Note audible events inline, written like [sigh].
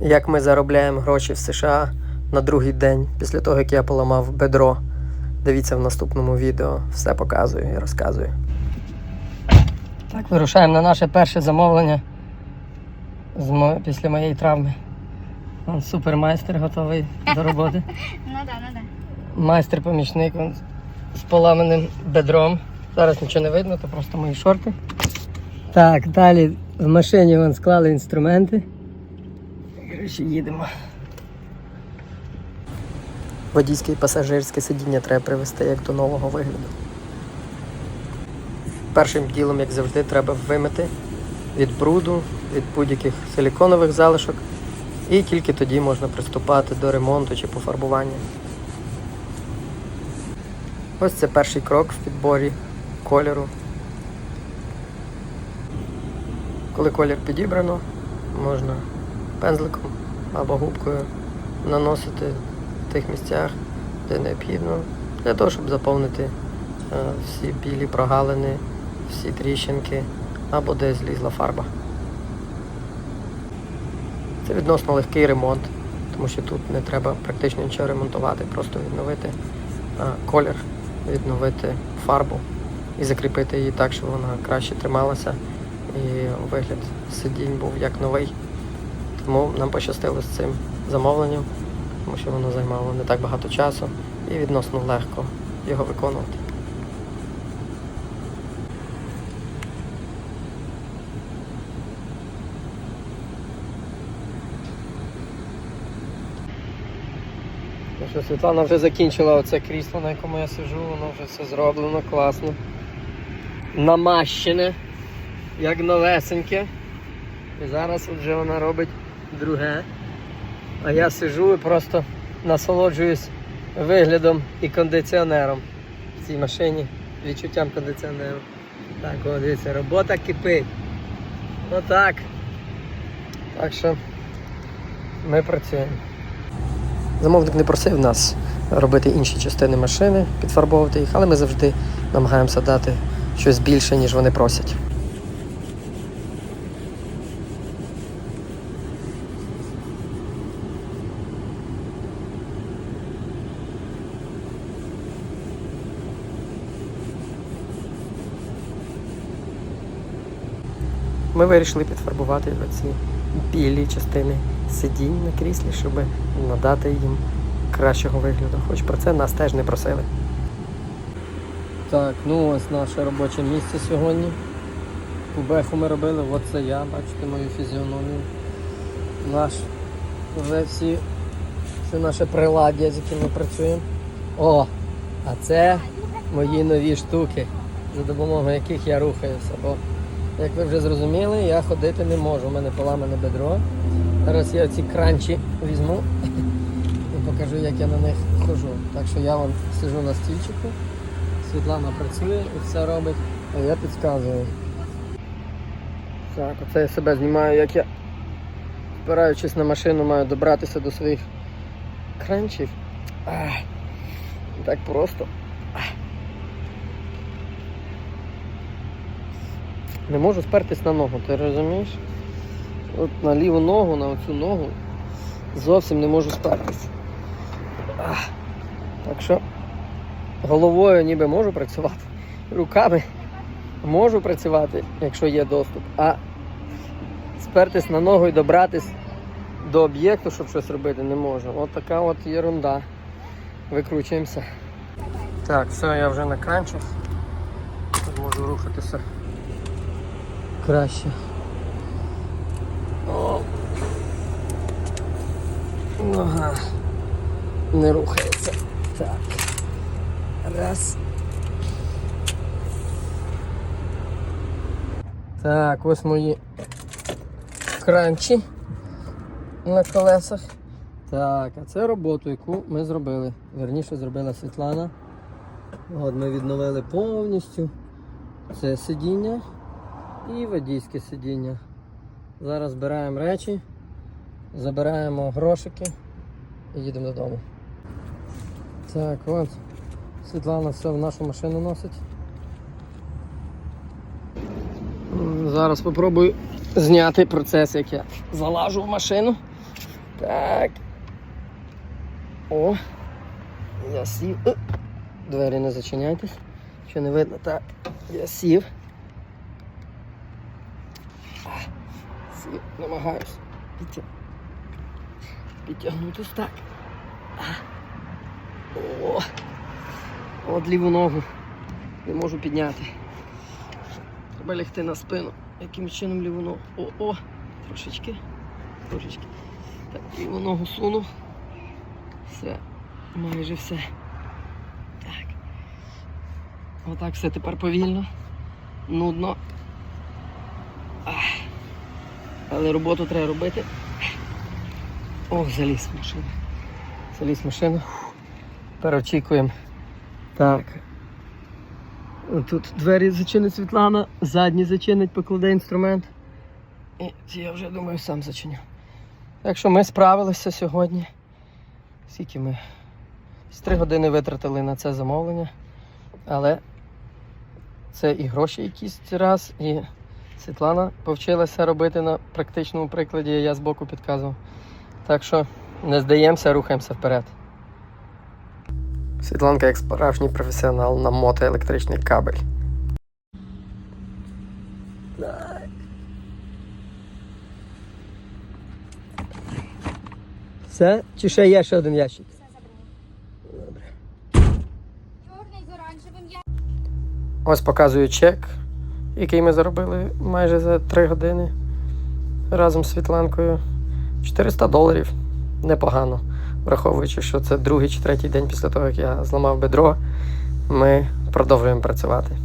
Як ми заробляємо гроші в США на другий день після того, як я поламав бедро. Дивіться в наступному відео, все показую і розказую. Так, вирушаємо на наше перше замовлення з мо- після моєї травми. Он супермайстер готовий до роботи. [laughs] Ну да, ну да. Майстер-помічник з поламаним бедром. Зараз нічого не видно, то просто мої шорти. Так, далі в машині вон склали інструменти. Коротше, їдемо. Водійське і пасажирське сидіння треба привести як до нового вигляду. Першим ділом, як завжди, треба вимити від бруду, від будь-яких силіконових залишок. І тільки тоді можна приступати до ремонту чи пофарбування. Ось це перший крок в підборі кольору. Коли колір підібрано, можна пензликом або губкою наносити в тих місцях, де необхідно, для того, щоб заповнити е, всі білі прогалини, всі тріщинки або де злізла фарба. Це відносно легкий ремонт, тому що тут не треба практично нічого ремонтувати, просто відновити е, колір, відновити фарбу і закріпити її так, щоб вона краще трималася і вигляд сидінь був як новий. Тому нам пощастило з цим замовленням, тому що воно займало не так багато часу і відносно легко його виконувати. Ну що, Світлана вже закінчила оце крісло, на якому я сижу, воно вже все зроблено класно. Намащене, як новесеньке. І зараз вже вона робить друге. А я сижу і просто насолоджуюсь виглядом і кондиціонером в цій машині, відчуттям кондиціонеру. Так, о, дивіться, робота кипить. Отак. Так що ми працюємо. Замовник не просив нас робити інші частини машини, підфарбовувати їх, але ми завжди намагаємося дати щось більше, ніж вони просять. Ми вирішили підфарбувати ці білі частини сидінь на кріслі, щоб надати їм кращого вигляду. Хоч про це нас теж не просили. Так, ну ось наше робоче місце сьогодні. Кубеху ми робили, от це я, бачите мою фізіономію. Наш вже всі, це наше приладдя, з яким ми працюємо. О! А це мої нові штуки, за допомогою яких я рухаюся. Як ви вже зрозуміли, я ходити не можу. У мене поламане бедро. Зараз я ці кранчі візьму [laughs] і покажу, як я на них хожу. Так що я вон сижу на стільчику, Світлана працює і все робить, а я підказую. Так, оце я себе знімаю, як я, спираючись на машину, маю добратися до своїх кранчів. Так просто. Ах. Не можу спертись на ногу, ти розумієш? От на ліву ногу, на оцю ногу зовсім не можу спертись. Так що головою ніби можу працювати, руками можу працювати, якщо є доступ, а спертись на ногу і добратись до об'єкту, щоб щось робити, не можу. От така от єрунда. Викручуємося. Так, все, я вже на кранчах. Можу рухатися краще. О. Нога не рухається. Так. Раз. Так, ось мої кранчі на колесах. Так, а це роботу, яку ми зробили. Верніше зробила Світлана. От ми відновили повністю це сидіння і водійське сидіння. Зараз збираємо речі, забираємо грошики і їдемо додому. Так, от. Світлана все в нашу машину носить. Зараз спробую зняти процес, як я залажу в машину. Так. О. Я сів. Е, Двері не зачиняйтесь. Що не видно? Так. Я сів. Намагаюсь. Підтя... Підтягнутись так. О. От ліву ногу. Не можу підняти. Треба лягти на спину. Яким чином ліву ногу? О, о! Трошечки. Трошечки. Так, ліву ногу сунув. Все. Майже все. Так. Отак все тепер повільно. Нудно. Але роботу треба робити. Ох, заліз в машину. Заліз. Тепер очікуємо. Так. Тут двері зачинить Світлана, задні зачинить, покладе інструмент. І я вже думаю сам зачиню. Так що ми справилися сьогодні. Скільки ми? З три години витратили на це замовлення. Але це і гроші якісь раз, і Світлана повчилася робити на практичному прикладі, я збоку підказував. Так що не здаємося, рухаємося вперед. Світланка як справжній професіонал на мотоелектричний кабель. Все? Чи ще є ще один ящик? Все забрала. Чорний з оранжевим я. Ось показую чек, який ми заробили майже за 3 години разом з Світланкою. 400 доларів. Непогано. Враховуючи, що це другий чи третій день після того, як я зламав бедро, ми продовжуємо працювати.